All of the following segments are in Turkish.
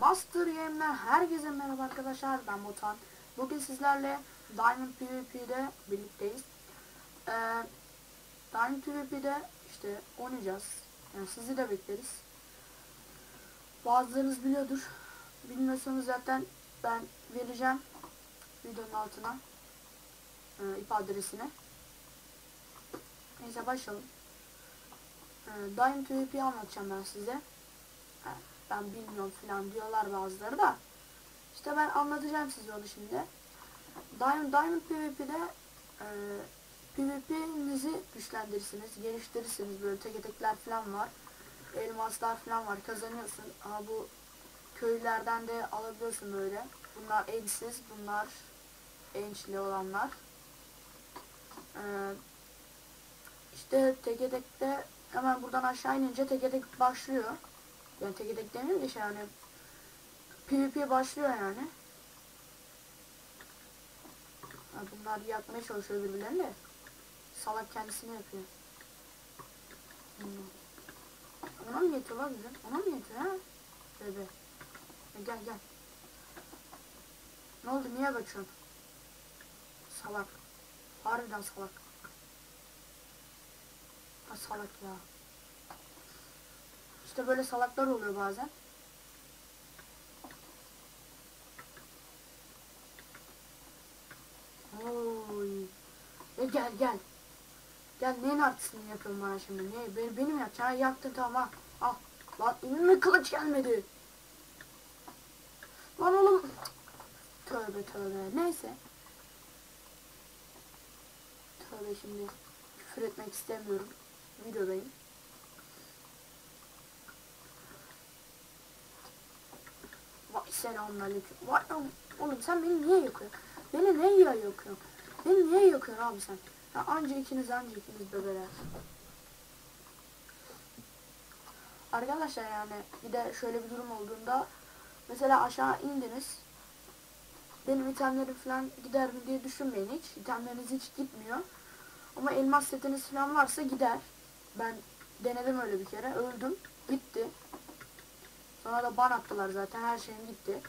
Master Game'den herkese merhaba arkadaşlar ben Botan. Bugün sizlerle Diamond PvP'de birlikteyiz. Ee, Diamond PvP'de işte oynayacağız. Yani sizi de bekleriz. Bazılarınız biliyordur. Bilmiyorsanız zaten ben vereceğim videonun altına e, ip adresini. Neyse başlayalım. E, Diamond PvP'yi anlatacağım ben size. Ha, ben bilmiyorum falan diyorlar bazıları da. İşte ben anlatacağım size onu şimdi. Diamond, Diamond PvP'de e, PvP'nizi güçlendirirsiniz, geliştirirsiniz. Böyle tek tekler falan var. Elmaslar falan var. Kazanıyorsun. Ama bu köylerden de alabiliyorsun böyle. Bunlar ensiz, bunlar ençli olanlar. Ee, işte teke tekte hemen buradan aşağı inince teke tek başlıyor. Yani teke tek demeyeyim de şey yani PvP başlıyor yani. Ha, bunlar yakmaya çalışıyor birbirlerini de. Salak kendisini yapıyor. Hmm. Ona mı yetiyor lan bizim? Ona mı yetiyor ha? Bebe. E, gel gel. Ne oldu niye kaçıyorsun? Salak. Harbiden salak. Ha salak ya. İşte böyle salaklar oluyor bazen. Oy. E gel gel. Gel neyin artistliğini yapıyorum bana şimdi? Ne? Benim, benim yapacağım. Ha, yaktın tamam al. Al. Lan elime kılıç gelmedi. Lan oğlum. Tövbe tövbe. Neyse. Tövbe şimdi. Küfür etmek istemiyorum. Videodayım. Vay selamünaleyküm. Vay oğlum, sen beni niye yakıyorsun? Beni niye yakıyorsun? Beni niye yakıyorsun abi sen? Ya anca ikiniz anca ikiniz bebeler. Arkadaşlar yani bir de şöyle bir durum olduğunda mesela aşağı indiniz. Benim itemlerim falan gider mi diye düşünmeyin hiç. İtemleriniz hiç gitmiyor. Ama elmas setiniz falan varsa gider. Ben denedim öyle bir kere. Öldüm. Gitti. Sonra da ban attılar zaten. Her şeyim gitti.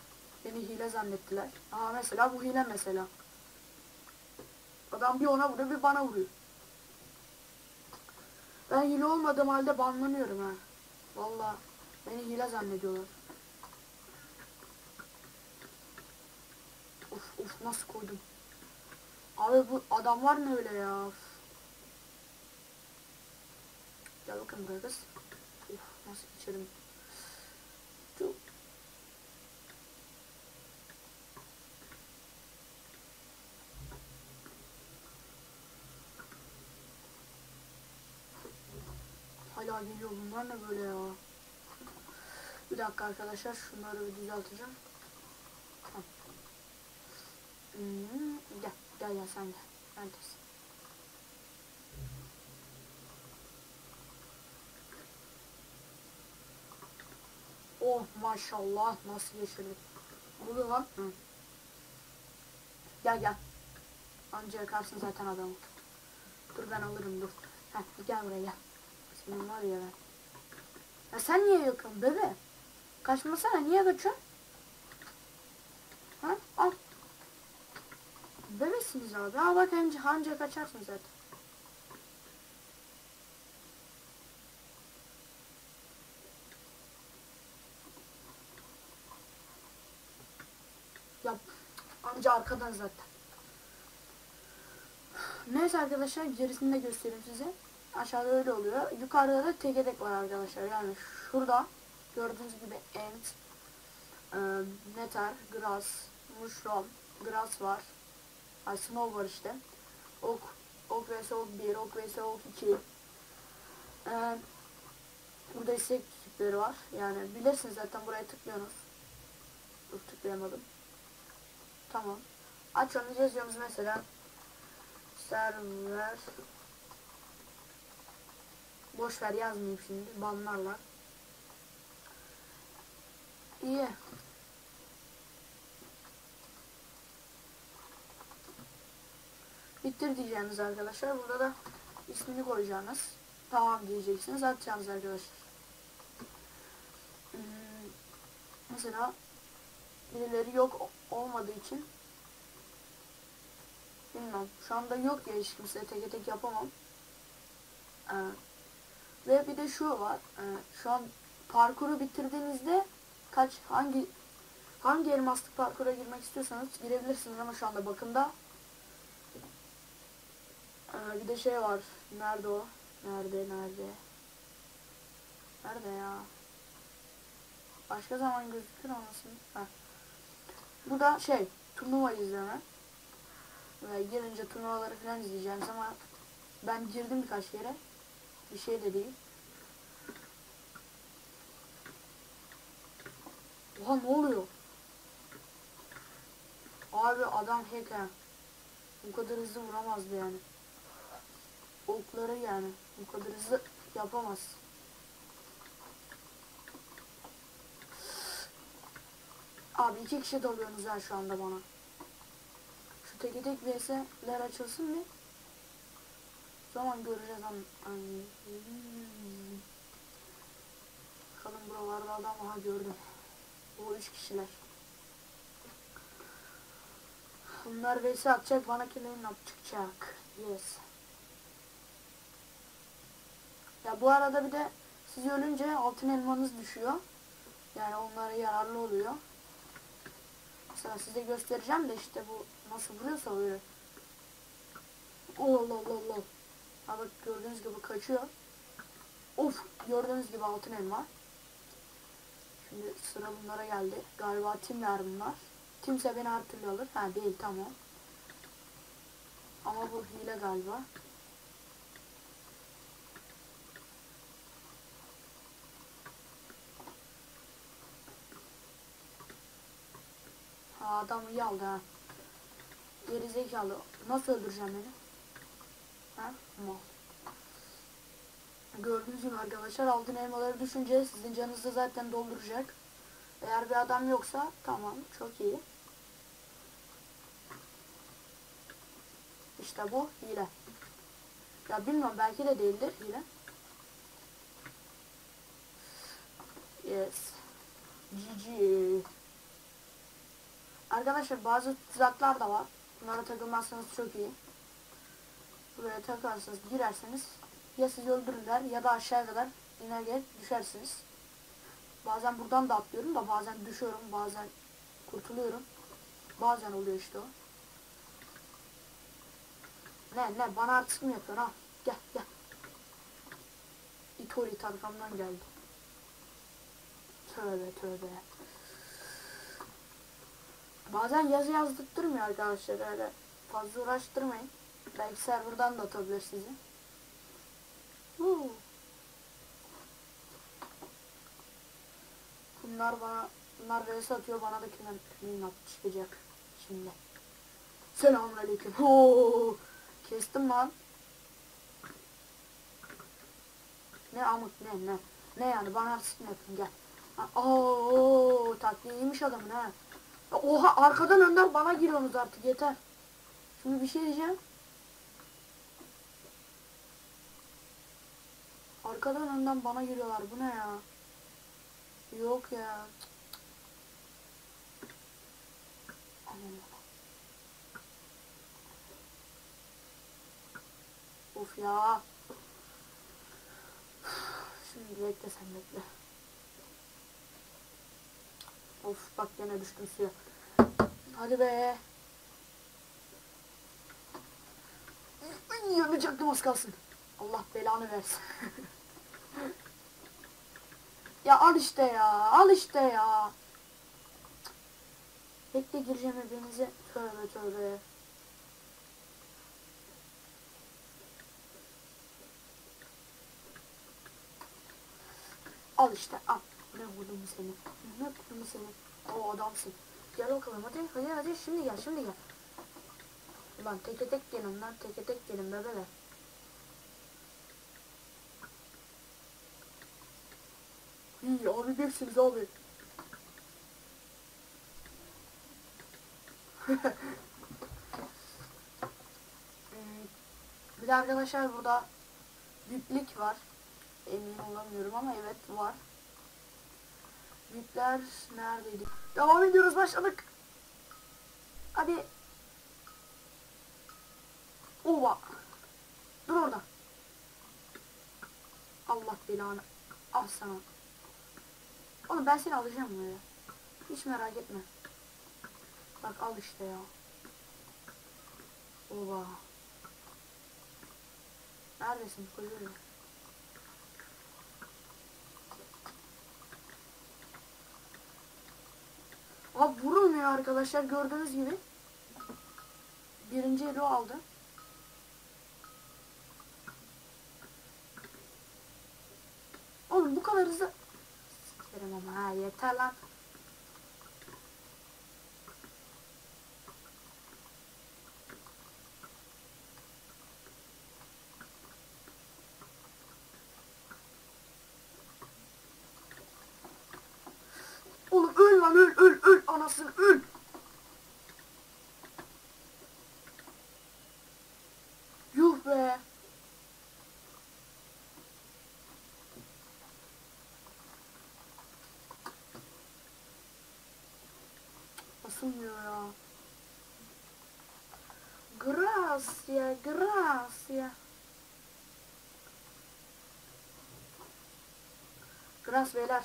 Beni hile zannettiler. Aa mesela bu hile mesela. Adam bir ona vuruyor bir bana vuruyor. Ben hile olmadığım halde banlanıyorum ha. Valla beni hile zannediyorlar. Of of nasıl koydum. Abi bu adam var mı öyle ya? Gel bakın kız. Of nasıl geçerim. Çok. Hala geliyor bunlar ne böyle ya? Bir dakika arkadaşlar şunları bir düzelteceğim. Tamam. Hmm, gel gel gel sen gel. Neredesin? Oh maşallah nasıl geçirdik. Ne lan? Hı. Gel gel. Anca yakarsın zaten adamı. Dur ben alırım dur. Heh, gel buraya gel. Senin var ya ben. Ya sen niye yakıyorsun bebe? Kaçmasana niye kaçıyorsun? Ha al. Bebesiniz abi. Al bak anca, anca kaçarsın zaten. Ya anca arkadan zaten. Neyse arkadaşlar gerisini de göstereyim size. Aşağıda öyle oluyor. Yukarıda da tekedek var arkadaşlar. Yani şurada gördüğünüz gibi ent, e, netar, grass, mushroom, grass var. Ay, snow var işte. Ok, ok vs ok 1, ok vs ok 2. E, burada istek tipleri var. Yani bilirsiniz zaten buraya tıklıyorsunuz. Dur tıklayamadım. Tamam. Açıyorsunuz yazıyorsunuz mesela server boş ver yazmayayım şimdi banlarlar. İyi. Bitir diyeceğiniz arkadaşlar. Burada da ismini koyacağınız. Tamam diyeceksiniz. Atacağınız arkadaşlar. Hmm, mesela birileri yok olmadığı için bilmem. Şu anda yok ya hiç kimse tek tek yapamam. Ee, ve bir de şu var. e, şu an parkuru bitirdiğinizde kaç hangi hangi elmaslık parkura girmek istiyorsanız girebilirsiniz ama şu anda bakımda. Ee, bir de şey var. Nerede o? Nerede nerede? Nerede ya? Başka zaman gözükür olmasın. Bu da şey turnuva izleme. Ve girince turnuvaları falan izleyeceğim ama ben girdim birkaç kere. Bir şey de değil. Oha ne oluyor? Abi adam hack ha. Bu kadar hızlı vuramazdı yani. Okları yani. Bu kadar hızlı yapamaz. Abi iki kişi dalıyorsunuz ha şu anda bana. Şu teke tek vs'ler açılsın mı? Zaman göreceğiz an. an- Hmm. Bakalım buralarda adam aha gördüm. Bu üç kişiler. Bunlar vs atacak bana kimin çıkacak. Yes. Ya bu arada bir de siz ölünce altın elmanız düşüyor. Yani onlara yararlı oluyor. Mesela size göstereceğim de işte bu nasıl vuruyorsa. Allah Allah Allah Allah. Ha bak gördüğünüz gibi kaçıyor. Of gördüğünüz gibi altın elma. Şimdi sıra bunlara geldi. Galiba timler bunlar. Timse beni her türlü alır. Ha değil tamam. Ama bu hile galiba. Ha adam iyi aldı ha. Geri. Nasıl öldüreceğim beni? Ha? Mal. Gördüğünüz gibi arkadaşlar altın elmaları düşünce sizin canınızı zaten dolduracak. Eğer bir adam yoksa tamam çok iyi. İşte bu hile. Ya bilmiyorum belki de değildir hile. Yes. GG. Arkadaşlar bazı tuzaklar da var. Bunlara takılmazsanız çok iyi. Buraya takarsanız girerseniz ya sizi öldürürler ya da aşağıya kadar iner gelip düşersiniz. Bazen buradan da atlıyorum da bazen düşüyorum bazen kurtuluyorum. Bazen oluyor işte o. Ne ne bana artık mı yapıyorsun ha? Gel gel. İtori arkamdan geldi. Tövbe tövbe. Bazen yazı yazdırtmıyor arkadaşlar öyle fazla uğraştırmayın. Belki serverdan da atabilir sizi. Huu. Bunlar bana bunlar vs atıyor bana da kimden kimin çıkacak şimdi. Selamünaleyküm. Oo. Kestim lan. Ne amık ne ne. Ne yani bana ne yapın gel. Oo taklidiymiş adamın ha. Oha arkadan önden bana giriyorsunuz artık yeter. Şimdi bir şey diyeceğim. Arkadan önden bana giriyorlar. Bu ne ya? Yok ya. Of ya. Şimdi bekle sen bekle. Of bak gene düştüm suya. Hadi be. Yanacaktım az kalsın. Allah belanı versin. ya al işte ya. Al işte ya. Bekle gireceğim hepinize. Tövbe tövbe. Al işte al. Ne vurdum seni. Ne vurdum seni. O adamsın. Gel bakalım hadi hadi hadi şimdi gel şimdi gel. Ulan teke tek gelin lan teke tek gelin bebeler. İyi abi beksiniz abi. Bir arkadaşlar burada büyüklük var. Emin olamıyorum ama evet var. Büyükler neredeydi? Devam ediyoruz başladık. Hadi. Ova. Dur orada. Allah belanı. Al sana. Oğlum ben seni alacağım buraya. Hiç merak etme. Bak al işte ya. Ova. Neredesin koyuyorum. Abi vurulmuyor arkadaşlar gördüğünüz gibi. Birinci eli aldı. Oğlum bu kadar hızlı. Sikerim ama ha yeter lan. Oğlum öl lan öl öl öl anasını öl. Yuh be. Basılmıyor ya. Gracia, gracia. Gras beyler.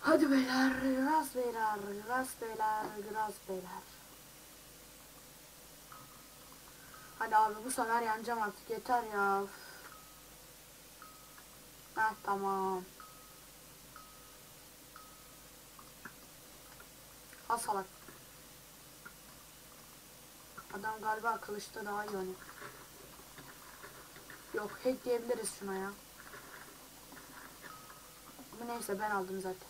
Hadi beyler, gras beyler, gras beyler, gras beyler. Hadi abi bu sefer yeneceğim artık yeter ya. Heh tamam. Al salak. Adam galiba kılıçta daha iyi oynuyor. Yok hack diyebiliriz şuna ya. Bu neyse ben aldım zaten.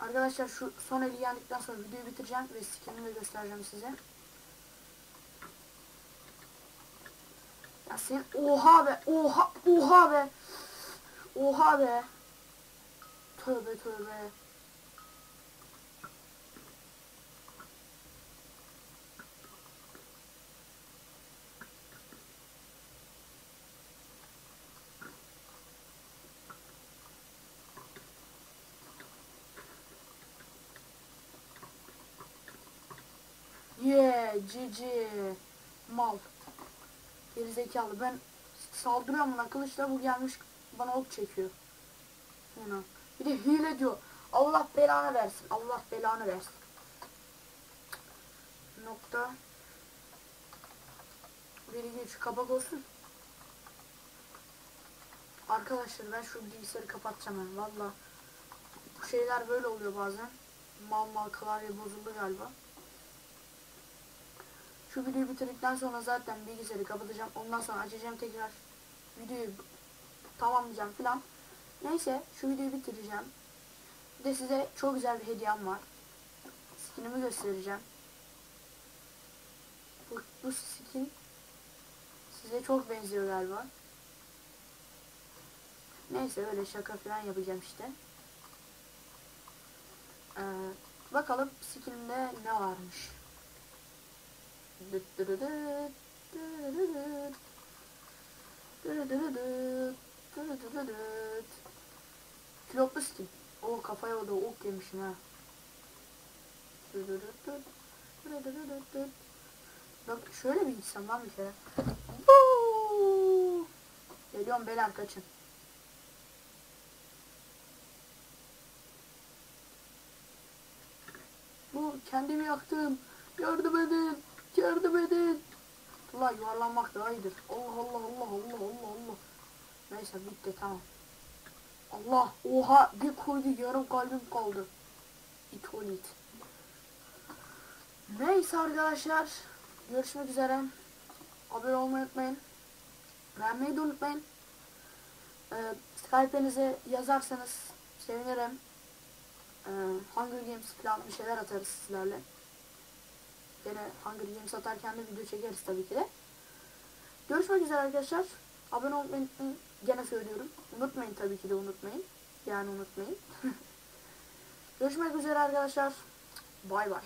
Arkadaşlar şu son eli yendikten sonra videoyu bitireceğim ve skinimi göstereceğim size. Ya sen oha be oha oha be oha be tövbe tövbe Yeah, GG. Mal. Gerizekalı. Ben saldırıyorum buna kılıçla bu gelmiş bana ok çekiyor. Buna. Bir de hile diyor. Allah belanı versin. Allah belanı versin. Nokta. Bir iki üç kapak olsun. Arkadaşlar ben şu bilgisayarı kapatacağım ben valla. Bu şeyler böyle oluyor bazen. Mal mal klavye bozuldu galiba. Şu videoyu bitirdikten sonra zaten bilgisayarı kapatacağım. Ondan sonra açacağım tekrar videoyu tamamlayacağım filan. Neyse şu videoyu bitireceğim. Bir de size çok güzel bir hediyem var. Skinimi göstereceğim. Bu, bu skin size çok benziyor galiba. Neyse öyle şaka falan yapacağım işte. Ee, bakalım skinimde ne varmış. Kilotlu skin. O kafaya da ok yemişim ha. Bak şöyle bir gitsem lan bir kere. Geliyorum beyler kaçın. Bu kendimi yaktım. Yardım edin. Yardım edin. Ulan yuvarlanmak daha iyidir. Allah Allah Allah Allah Allah Allah. Neyse bitti tamam. Allah oha bir koydu yarım kalbim kaldı. İt ol it. Neyse arkadaşlar. Görüşmek üzere. Abone olmayı unutmayın. Beğenmeyi de unutmayın. Ee, Skype'inize yazarsanız sevinirim. Ee, Hunger Games falan bir şeyler atarız sizlerle. Yine Hunger Games atarken de video çekeriz tabii ki de. Görüşmek üzere arkadaşlar. Abone olmayı unutmayın. Gene söylüyorum. Unutmayın tabii ki de unutmayın. Yani unutmayın. Görüşmek üzere arkadaşlar. Bay bay.